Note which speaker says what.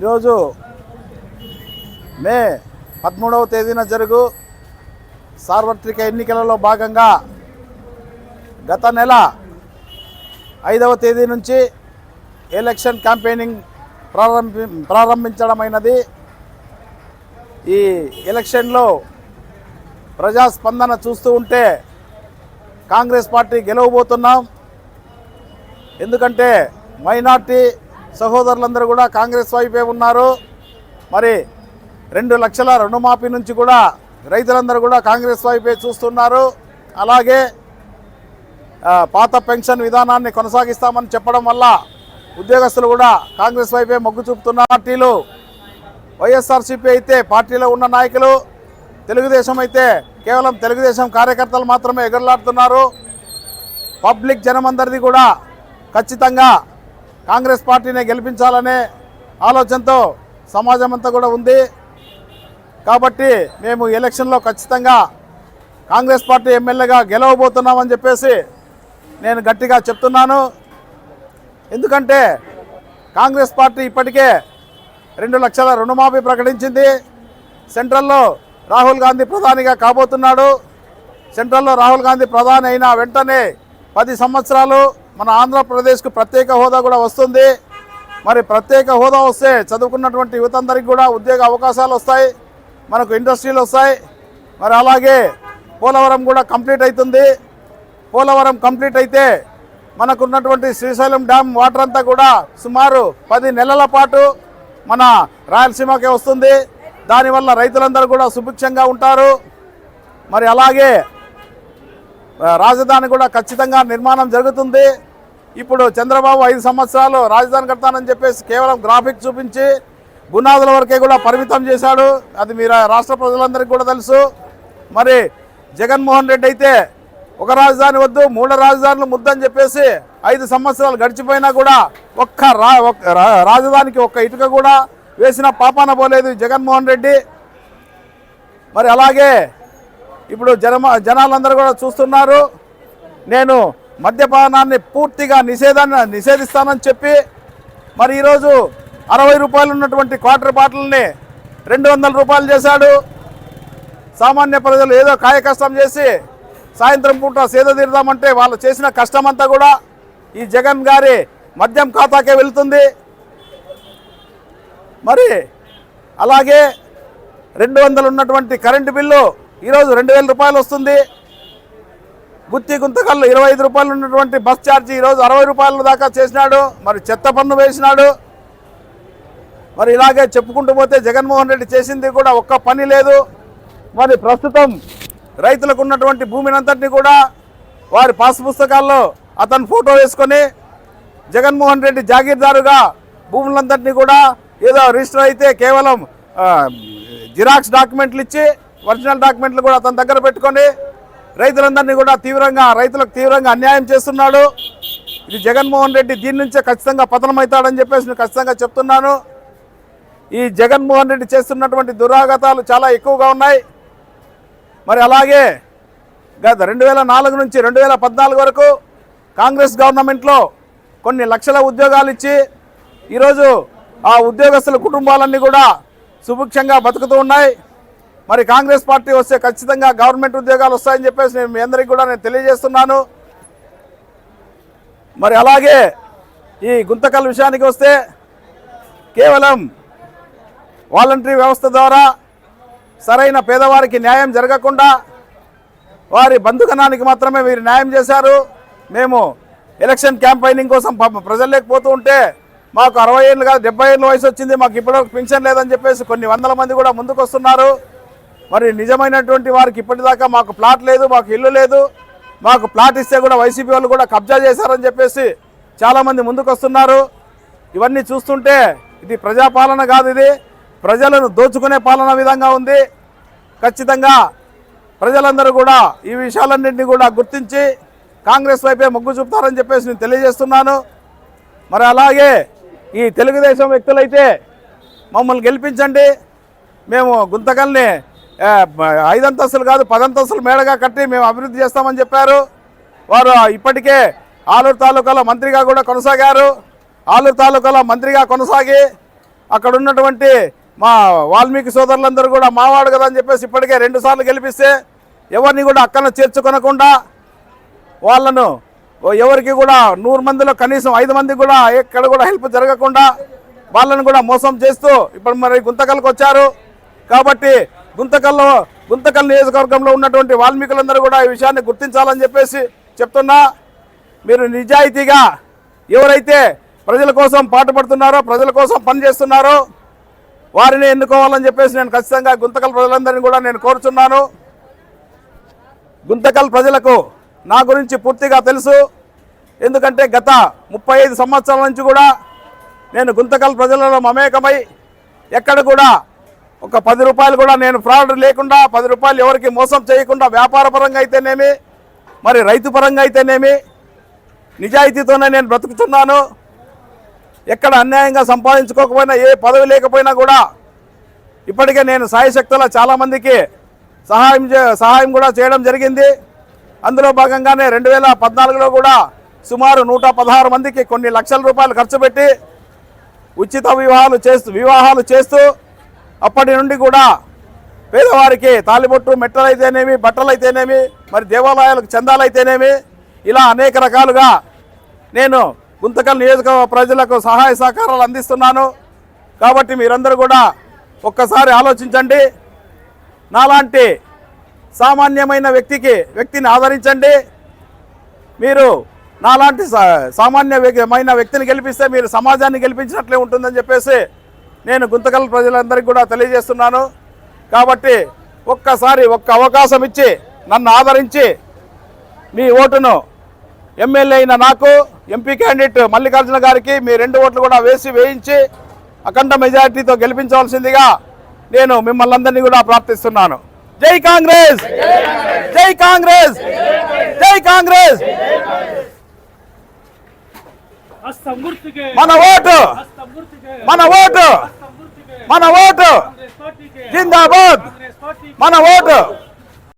Speaker 1: ఈరోజు మే పదమూడవ తేదీన జరుగు సార్వత్రిక ఎన్నికలలో భాగంగా గత నెల ఐదవ తేదీ నుంచి ఎలక్షన్ క్యాంపెయినింగ్ ప్రారంభి ప్రారంభించడమైనది. ఈ ఎలక్షన్లో ప్రజాస్పందన చూస్తూ ఉంటే కాంగ్రెస్ పార్టీ గెలవబోతున్నాం. ఎందుకంటే మైనార్టీ సహోదరులందరూ కూడా కాంగ్రెస్ వైపే ఉన్నారు. మరి రెండు లక్షల రుణమాఫీ నుంచి కూడా రైతులందరూ కూడా కాంగ్రెస్ వైపే చూస్తున్నారు. అలాగే పాత పెన్షన్ విధానాన్ని కొనసాగిస్తామని చెప్పడం వల్ల ఉద్యోగస్తులు కూడా కాంగ్రెస్ వైపే మొగ్గు చూపుతున్న పార్టీలు వైఎస్ఆర్సీపీ అయితే పార్టీలో ఉన్న నాయకులు తెలుగుదేశం అయితే కేవలం తెలుగుదేశం కార్యకర్తలు మాత్రమే ఎగరలాడుతున్నారు. పబ్లిక్ జనమందరిది కూడా ఖచ్చితంగా కాంగ్రెస్ పార్టీని గెలిపించాలనే ఆలోచనతో సమాజం అంతా కూడా ఉంది. కాబట్టి మేము ఎలక్షన్లో ఖచ్చితంగా కాంగ్రెస్ పార్టీ ఎమ్మెల్యేగా గెలవబోతున్నామని చెప్పేసి నేను గట్టిగా చెప్తున్నాను. ఎందుకంటే కాంగ్రెస్ పార్టీ ఇప్పటికే రెండు లక్షల రుణమాఫీ ప్రకటించింది. సెంట్రల్లో రాహుల్ గాంధీ ప్రధానిగా కాబోతున్నాడు. సెంట్రల్లో రాహుల్ గాంధీ ప్రధాని అయిన వెంటనే పది సంవత్సరాలు మన ఆంధ్రప్రదేశ్కు ప్రత్యేక హోదా కూడా వస్తుంది. మరి ప్రత్యేక హోదా వస్తే చదువుకున్నటువంటి యువతందరికీ కూడా ఉద్యోగ అవకాశాలు వస్తాయి. మనకు ఇండస్ట్రీలు వస్తాయి. మరి అలాగే పోలవరం కూడా కంప్లీట్ అవుతుంది. పోలవరం కంప్లీట్ అయితే మనకున్నటువంటి శ్రీశైలం డ్యామ్ వాటర్ అంతా కూడా సుమారు పది నెలల పాటు మన రాయలసీమకే వస్తుంది. దానివల్ల రైతులందరూ కూడా సుభిక్షంగా ఉంటారు. మరి అలాగే రాజధాని కూడా ఖచ్చితంగా నిర్మాణం జరుగుతుంది. ఇప్పుడు చంద్రబాబు ఐదు సంవత్సరాలు రాజధాని కడతానని చెప్పేసి కేవలం గ్రాఫిక్ చూపించి గునాదుల వరకే కూడా పరిమితం చేశాడు. అది మీరు రాష్ట్ర ప్రజలందరికీ కూడా తెలుసు. మరి జగన్మోహన్ రెడ్డి అయితే ఒక రాజధాని వద్దు మూడు రాజధానులు ముద్దని చెప్పేసి ఐదు సంవత్సరాలు గడిచిపోయినా కూడా ఒక్క రా ఒక్క రాజధానికి ఒక్క ఇటుక కూడా వేసిన పాపాన పోలేదు జగన్మోహన్ రెడ్డి. మరి అలాగే ఇప్పుడు జనమ జనాలందరూ కూడా చూస్తున్నారు. నేను మద్యపానాన్ని పూర్తిగా నిషేధాన్ని నిషేధిస్తానని చెప్పి మరి ఈరోజు అరవై రూపాయలు ఉన్నటువంటి క్వార్టర్ బాటిల్ని రెండు వందల రూపాయలు చేశాడు. సామాన్య ప్రజలు ఏదో కాయ కష్టం చేసి సాయంత్రం పూట సేద తీరుదామంటే వాళ్ళు చేసిన కష్టం అంతా కూడా ఈ జగన్ గారి మద్యం ఖాతాకే వెళుతుంది. మరి అలాగే రెండు వందలు ఉన్నటువంటి కరెంటు బిల్లు ఈరోజు రెండు వేల రూపాయలు వస్తుంది. గుత్తి గుంతకల్లు ఇరవై ఐదు రూపాయలు ఉన్నటువంటి బస్ ఛార్జీ ఈరోజు అరవై రూపాయల దాకా చేసినాడు. మరి చెత్త పన్ను వేసినాడు. మరి ఇలాగే చెప్పుకుంటూ పోతే జగన్మోహన్ రెడ్డి చేసింది కూడా ఒక్క పని లేదు. మరి ప్రస్తుతం రైతులకు ఉన్నటువంటి భూమినంతటినీ కూడా వారి పాస్ పుస్తకాల్లో అతను ఫోటో వేసుకొని జగన్మోహన్ రెడ్డి జాగీర్దారుగా భూములందరినీ కూడా ఏదో రిజిస్టర్ అయితే కేవలం జిరాక్స్ డాక్యుమెంట్లు ఇచ్చి ఒరిజినల్ డాక్యుమెంట్లు కూడా అతని దగ్గర పెట్టుకొని రైతులందరినీ కూడా తీవ్రంగా రైతులకు తీవ్రంగా అన్యాయం చేస్తున్నాడు. ఇది జగన్మోహన్ రెడ్డి దీని నుంచే ఖచ్చితంగా పతనమవుతాడని చెప్పేసి నేను ఖచ్చితంగా చెప్తున్నాను. ఈ జగన్మోహన్ రెడ్డి చేస్తున్నటువంటి దురాగతాలు చాలా ఎక్కువగా ఉన్నాయి. మరి అలాగే గత రెండు వేల నాలుగు నుంచి రెండు వేల పద్నాలుగు వరకు కాంగ్రెస్ గవర్నమెంట్లో కొన్ని లక్షల ఉద్యోగాలు ఇచ్చి ఈరోజు ఆ ఉద్యోగస్తుల కుటుంబాలన్నీ కూడా సుభిక్షంగా బతుకుతూ ఉన్నాయి. మరి కాంగ్రెస్ పార్టీ వస్తే ఖచ్చితంగా గవర్నమెంట్ ఉద్యోగాలు వస్తాయని చెప్పేసి నేను మీ అందరికీ కూడా నేను తెలియజేస్తున్నాను. మరి అలాగే ఈ గుంతకల్ విషయానికి వస్తే కేవలం వాలంటరీ వ్యవస్థ ద్వారా సరైన పేదవారికి న్యాయం జరగకుండా వారి బంధుగణానికి మాత్రమే వీరు న్యాయం చేశారు. మేము ఎలక్షన్ క్యాంపైనింగ్ కోసం పాపం ప్రజల్లోకి పోతూ ఉంటే మాకు అరవై ఏళ్ళు కాదు డెబ్బై ఏళ్ళు వయసు వచ్చింది మాకు ఇప్పటివరకు పింఛన్ లేదని చెప్పేసి కొన్ని వందల మంది కూడా ముందుకు వస్తున్నారు మరి నిజమైనటువంటి వారికి ఇప్పటిదాకా మాకు ప్లాట్ లేదు మాకు ఇల్లు లేదు. మాకు ప్లాట్ ఇస్తే కూడా వైసీపీ వాళ్ళు కూడా కబ్జా చేశారని చెప్పేసి చాలామంది ముందుకు వస్తున్నారు ఇవన్నీ చూస్తుంటే ఇది ప్రజాపాలన కాదు ఇది. ప్రజలను దోచుకునే పాలన విధంగా ఉంది. ఖచ్చితంగా ప్రజలందరూ కూడా ఈ విషయాలన్నింటినీ కూడా గుర్తించి కాంగ్రెస్ వైపే మొగ్గు చూపుతారని చెప్పేసి నేను తెలియజేస్తున్నాను. మరి అలాగే ఈ తెలుగుదేశం వ్యక్తులైతే మమ్మల్ని గెలిపించండి. మేము గుంతకల్ని ఐదంతస్తులు కాదు పదంతస్తులు మేడగా కట్టి మేము అభివృద్ధి చేస్తామని చెప్పారు. వారు ఇప్పటికే ఆలూరు తాలూకాలో మంత్రిగా కూడా కొనసాగారు. ఆలూరు తాలూకాలో మంత్రిగా కొనసాగి అక్కడ ఉన్నటువంటి మా వాల్మీకి సోదరులందరూ కూడా మావాడు కదా అని చెప్పేసి ఇప్పటికే రెండు సార్లు గెలిపిస్తే ఎవరిని కూడా అక్కన చేర్చుకొనకుండా వాళ్ళను ఎవరికి కూడా నూరు మందిలో కనీసం ఐదు మందికి కూడా ఎక్కడ కూడా హెల్ప్ జరగకుండా వాళ్ళను కూడా మోసం చేస్తూ ఇప్పుడు మరి గుంతకలకు వచ్చారు. కాబట్టి గుంతకల్లో గుంతకల్ నియోజకవర్గంలో ఉన్నటువంటి వాల్మీకులందరూ కూడా ఈ విషయాన్ని గుర్తించాలని చెప్పేసి చెప్తున్నా. మీరు నిజాయితీగా ఎవరైతే ప్రజల కోసం పాటుపడుతున్నారో ప్రజల కోసం పనిచేస్తున్నారో వారిని ఎన్నుకోవాలని చెప్పేసి నేను ఖచ్చితంగా గుంతకల్ ప్రజలందరినీ కూడా నేను కోరుచున్నాను. గుంతకల్ ప్రజలకు నా గురించి పూర్తిగా తెలుసు. ఎందుకంటే గత ముప్పై ఐదు సంవత్సరాల నుంచి కూడా నేను గుంతకల్ ప్రజలలో మమేకమై ఎక్కడ కూడా ఒక పది రూపాయలు కూడా నేను ఫ్రాడ్ లేకుండా పది రూపాయలు ఎవరికి మోసం చేయకుండా వ్యాపార పరంగా అయితేనేమి మరి రైతు పరంగా అయితేనేమి నిజాయితీతోనే నేను బ్రతుకుతున్నాను. ఎక్కడ అన్యాయంగా సంపాదించుకోకపోయినా ఏ పదవి లేకపోయినా కూడా ఇప్పటికే నేను సాయశక్తుల చాలామందికి సహాయం చే- సహాయం కూడా చేయడం జరిగింది. అందులో భాగంగానే రెండు వేల పద్నాలుగులో కూడా సుమారు నూట పదహారు మందికి కొన్ని లక్షల రూపాయలు ఖర్చు పెట్టి ఉచిత వివాహాలు చేస్తూ వివాహాలు చేస్తూ అప్పటి నుండి కూడా పేదవారికి తాలిబొట్టు మెట్టలైతేనేమి బట్టలైతేనేమి మరి దేవాలయాలకు చందాలైతేనేమి ఇలా అనేక రకాలుగా నేను గుంతకల్ నియోజక ప్రజలకు సహాయ సహకారాలు అందిస్తున్నాను. కాబట్టి మీరందరూ కూడా ఒక్కసారి ఆలోచించండి. నాలాంటి సామాన్యమైన వ్యక్తికి వ్యక్తిని ఆదరించండి. మీరు నాలాంటి సా- సామాన్యమైన వ్యక్తిని గెలిపిస్తే మీరు సమాజాన్ని గెలిపించినట్లే ఉంటుందని చెప్పేసి నేను గుంతకల్ ప్రజలందరికీ కూడా తెలియజేస్తున్నాను. కాబట్టి ఒక్కసారి ఒక్క అవకాశం ఇచ్చి నన్ను ఆదరించి మీ ఓటును ఎమ్మెల్యే అయిన నాకు ఎంపీ క్యాండిడేట్ మల్లికార్జున గారికి మీ రెండు ఓట్లు కూడా వేసి వేయించి అఖండ మెజారిటీతో గెలిపించవలసిందిగా నేను మిమ్మల్ని అందరినీ కూడా ప్రార్థిస్తున్నాను. జై కాంగ్రెస్! జై కాంగ్రెస్! జై కాంగ్రెస్! మన ఓటు! మన ఓటు! మన ఓటు! జిందాబాద్! మన ఓటు!